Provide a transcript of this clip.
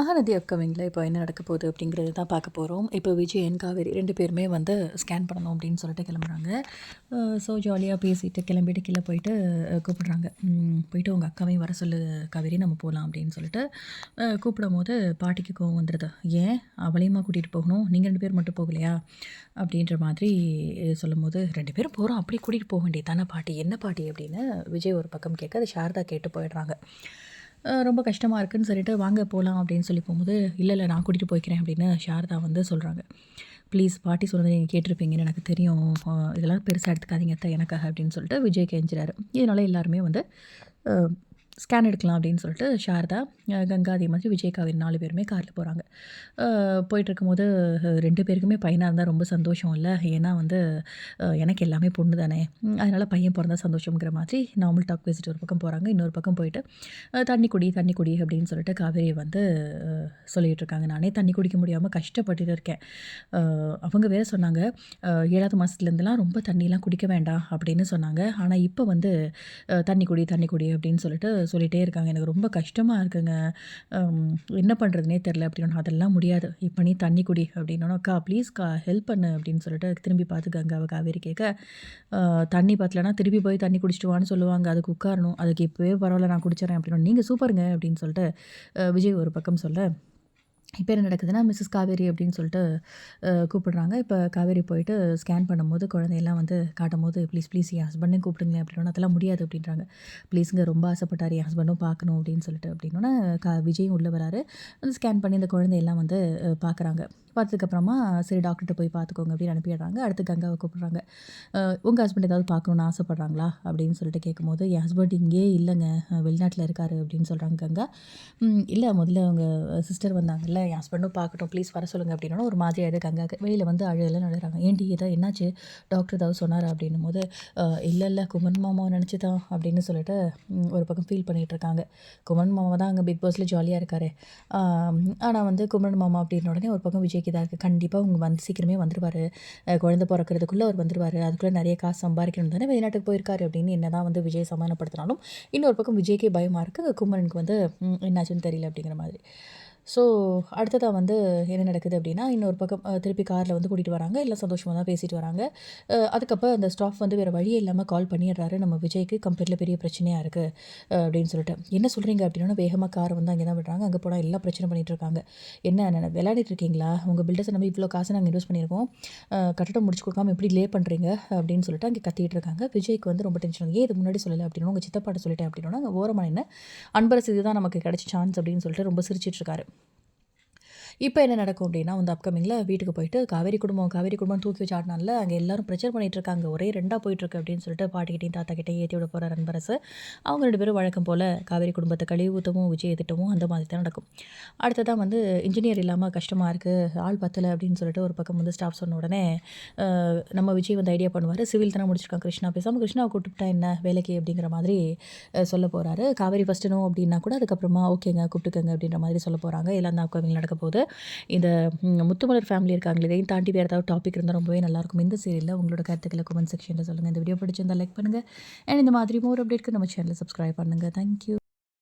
மகாநதி அப்கமிங்கில் இப்போ என்ன நடக்க போகுது அப்படிங்கிறது தான் பார்க்க போகிறோம் இப்போ விஜய் என் காவேரி ரெண்டு பேருமே வந்து ஸ்கேன் பண்ணணும் அப்படின்னு சொல்லிட்டு கிளம்புறாங்க. ஸோ ஜாலியாக பேசிட்டு கிளம்பிட்டு கீழே போயிட்டு கூப்பிடுறாங்க. போயிட்டு உங்கள் அக்காவையும் வர சொல்லு காவேரி நம்ம போகலாம் அப்படின்னு சொல்லிட்டு கூப்பிடும் போது பாட்டிக்கு கோவம் வந்துடுது ஏன்? அவளையுமா கூட்டிகிட்டு போகணும்? நீங்கள் ரெண்டு பேர் மட்டும் போகலையா? அப்படின்ற மாதிரி சொல்லும் போது ரெண்டு பேரும் போகிறோம் அப்படியே கூட்டிகிட்டு போக வேண்டியது தானே பாட்டி. என்ன பாட்டி? அப்படின்னு விஜய் ஒரு பக்கம் கேட்க அது சாரதா கேட்டு போயிடுறாங்க. ரொம்ப கஷ்டமாக இருக்குன்னு சொல்லிட்டு வாங்க போகலாம் அப்படின்னு சொல்லி போகும்போது இல்லை இல்லை நான் கூட்டிகிட்டு போய்க்கிறேன் அப்படின்னு சாரதா வந்து சொல்கிறாங்க ப்ளீஸ் பாட்டி சொன்னதை நீங்கள் கேட்டிருப்பீங்கன்னு எனக்கு தெரியும். இதெல்லாம் பெருசாக எடுத்துக்காதீங்க எனக்காக அப்படின்னு சொல்லிட்டு விஜய் கெஞ்சுறாரு. இதனால எல்லாருமே வந்து ஸ்கேன் எடுக்கலாம் அப்படின்னு சொல்லிட்டு சாரதா கங்கா அதே மாதிரி விஜய் காவேரி நாலு பேருமே காரில் போகிறாங்க போயிட்டுருக்கும்போது ரெண்டு பேருக்குமே பையனாக இருந்தால் ரொம்ப சந்தோஷம் இல்லை. ஏன்னா வந்து எனக்கு எல்லாமே பொண்ணு தானே. அதனால் பையன் பிறந்தா சந்தோஷங்கிற மாதிரி நார்மல் டாக் பேசிட்டு ஒரு பக்கம் போகிறாங்க இன்னொரு பக்கம் போயிட்டு தண்ணி குடி தண்ணி குடி அப்படின்னு சொல்லிட்டு காவேரி வந்து சொல்லிகிட்டு இருக்காங்க. நானே தண்ணி குடிக்க முடியாமல் கஷ்டப்பட்டுட்டு இருக்கேன். அவங்க வேற சொன்னாங்க ஏழாவது மாதத்துலேருந்துலாம் ரொம்ப தண்ணிலாம் குடிக்க வேண்டாம் அப்படின்னு சொன்னாங்க. ஆனால் இப்போ வந்து தண்ணி குடி தண்ணி குடி அப்படின்னு சொல்லிட்டு சொல்லிகிட்டே இருக்காங்க. எனக்கு ரொம்ப கஷ்டமாக இருக்குங்க. என்ன பண்ணுறதுனே தெரில அப்படின்னு அதெல்லாம் முடியாது. இப்போ நீ தண்ணி குடி அப்படின்னா அக்கா ப்ளீஸ்க்கா ஹெல்ப் பண்ணு அப்படின்னு சொல்லிட்டு திரும்பி பார்த்து கங்காவை காவேரி கேட்க தண்ணி பத்தலைன்னா திருப்பி போய் தண்ணி குடிச்சிட்டு வான்னு சொல்லுவாங்க. அதுக்கு உட்காரணும். அதுக்கு இப்போவே பரவாயில்ல நான் குடிச்சிடறேன் அப்படின்னு நீங்கள் சூப்பருங்க அப்படின்னு சொல்லிட்டு விஜய் ஒரு பக்கம் சொல்ல இப்போ என்ன நடக்குதுன்னா மிஸ்ஸஸ் காவேரி அப்படின்னு சொல்லிட்டு கூப்பிடுறாங்க. இப்போ காவேரி போயிட்டு ஸ்கேன் பண்ணும்போது குழந்தையெல்லாம் வந்து காட்டும் போது ப்ளீஸ் ப்ளீஸ் என் ஹஸ்பண்டையும் கூப்பிடுங்க அப்படின்னா அதெல்லாம் முடியாது அப்படின்றாங்க. ப்ளீஸுங்க ரொம்ப ஆசைப்பட்டார் என் ஹஸ்பண்டும் பார்க்கணும் அப்படின்னு சொல்லிட்டு அப்படின்னா கா விஜயும் உள்ளே வராரு. வந்து ஸ்கேன் பண்ணி இந்த குழந்தையெல்லாம் வந்து பார்க்குறாங்க. பார்த்ததுக்கப்புறமா சரி டாக்டர்கிட்ட போய் பார்த்துக்கோங்க அப்படின்னு அனுப்பிடுறாங்க. அடுத்து கங்காவை கூப்பிடுறாங்க. உங்கள் ஹஸ்பண்ட் ஏதாவது பார்க்கணுன்னு ஆசைப்பட்றாங்களா? அப்படின்னு சொல்லிட்டு கேட்கும்போது என் ஹஸ்பண்ட் இங்கேயே இல்லைங்க. வெளிநாட்டில் இருக்காரு அப்படின்னு சொல்கிறாங்க கங்கா. இல்லை முதல்ல அவங்க சிஸ்டர் வந்தாங்கல்ல என் ஹஸ்பண்டும் பார்க்கட்டும். ப்ளீஸ் வர சொல்லுங்கள் அப்படின்னா ஒரு மாதிரியாக இது கங்காக்கு வெளியில் வந்து அழுகலாம் நடுறாங்க ஏன்டி இதை? என்னாச்சு? டாக்டர் ஏதாவது சொன்னார் அப்படின்னும் போது இல்லை இல்லை. குமன் மாமாவை நினச்சி தான் அப்படின்னு சொல்லிட்டு ஒரு பக்கம் ஃபீல் பண்ணிகிட்டு இருக்காங்க குமன் மாமா தான் அங்கே பிக் பாஸில் ஜாலியாக இருக்கார். ஆனால் வந்து குமரன் மாமா அப்படின்ன உடனே ஒரு பக்கம் விஜய்க்கு தான் இருக்குது கண்டிப்பாக அவங்க வந்து சீக்கிரமே வந்துடுவார் குழந்தை பிறக்கிறதுக்குள்ளே அவர் வந்துடுவார் அதுக்குள்ளே நிறைய காசு சம்பாதிக்கணும் தானே வெளிநாட்டுக்கு போயிருக்காரு அப்படின்னு என்ன தான் வந்து விஜய் சமாதானப்படுத்தினாலும் இன்னொரு பக்கம் விஜய்க்கே பயமாக இருக்குது குமரனுக்கு வந்து என்னாச்சுன்னு தெரியல அப்படிங்கிற மாதிரி. ஸோ அடுத்ததாக வந்து என்ன நடக்குது அப்படின்னா இன்னொரு பக்கம் திருப்பி காரில் வந்து கூட்டிகிட்டு வராங்க. எல்லாம் சந்தோஷமாக தான் பேசிட்டு வராங்க. அதுக்கப்புறம் அந்த ஸ்டாஃப் வந்து வேறு வழியே இல்லாமல் கால் பண்ணிடுறாரு. நம்ம விஜய்க்கு கம்பெனியில் பெரிய பிரச்சனையாக இருக்குது அப்படின்னு சொல்லிட்டு. என்ன சொல்கிறீங்க அப்படின்னா வேகமாக காரை வந்து அங்கே தான் விடுறாங்க. அங்கே போனால் எல்லாம் பிரச்சனை பண்ணிட்டு இருக்காங்க. என்ன என்ன விளையாடிட்டு இருக்கீங்களா? உங்கள் பில்டர்ஸை நம்ம இவ்வளோ காசு நாங்கள் இன்வெஸ்ட் பண்ணியிருக்கோம். கட்டடம் முடிச்சு கொடுக்காம எப்படி லே பண்ணுறீங்க அப்படின்னு சொல்லிட்டு அங்கே கத்திட்டு இருக்காங்க. விஜய்க்கு வந்து ரொம்ப டென்ஷன் ஏன் இது முன்னாடி சொல்லலை? அப்படின்னு உங்கள் சித்தப்பாட்ட சொல்லிட்டேன் அப்படின்னா அங்கே ஓரமான என்ன அன்பரசு இதுதான் நமக்கு கிடைச்ச சான்ஸ் அப்படின்னு சொல்லிட்டு ரொம்ப சிரிச்சிட்டு இருக்காரு. இப்போ என்ன நடக்கும் அப்படின்னா வந்து அப்கமிங்கில் வீட்டுக்கு போயிட்டு காவேரி குடும்பம் காவேரி குடும்பம் தூக்கி வச்சு ஆடினால அங்கே எல்லாரும் பிரச்சனை பண்ணிட்டு இருக்காங்க. ஒரே ரெண்டாக போயிட்டுருக்கு அப்படின்னு சொல்லிட்டு பாட்டிக்கிட்டையும் தாத்தா கிட்டையும் ஏற்றி விட போகிற அன்பரசு அவங்க ரெண்டு பேரும் வழக்கம் போல் காவேரி குடும்பத்தை கழிவு ஊற்றவும் விஜய் திட்டமும் அந்த மாதிரி தான் நடக்கும். அடுத்ததாக வந்து இன்ஜினியர் இல்லாமல் கஷ்டமாக இருக்குது ஆள் பத்தலை அப்படின்னு சொல்லிட்டு ஒரு பக்கம் வந்து ஸ்டாஃப் சொன்ன உடனே நம்ம விஜய் வந்து ஐடியா பண்ணுவார். சிவில் தானே முடிச்சிருக்கான் கிருஷ்ணா. பேசாமல் கிருஷ்ணாவை கூப்பிட்டா என்ன வேலைக்கு அப்படிங்கிற மாதிரி சொல்ல போகிறாரு காவேரி ஃபஸ்ட்டு நோ அப்படின்னா கூட அதுக்கப்புறமா ஓகேங்க கூப்பிட்டுக்கங்க அப்படின்ற மாதிரி சொல்ல போகிறாங்க எல்லாம் தான் அப்கமிங் நடக்க போகுது. இந்த முத்துமலர் ஃபேமிலி இருக்காங்களே இதையும் தாண்டி வேறு ஏதாவது டாபிக் இருந்தால் ரொம்பவே நல்லாயிருக்கும். இந்த சீரியலில் உங்களோட கருத்துக்களை கமெண்ட் செக்ஷனில் சொல்லுங்கள் இந்த வீடியோ பிடிச்சிருந்தால் லைக் பண்ணுங்கள் அண்ட் இந்த மாதிரி மோர் அப்டேட்க்கு நம்ம சேனலை சப்ஸ்கிரைப் பண்ணுங்கள் தேங்க்யூ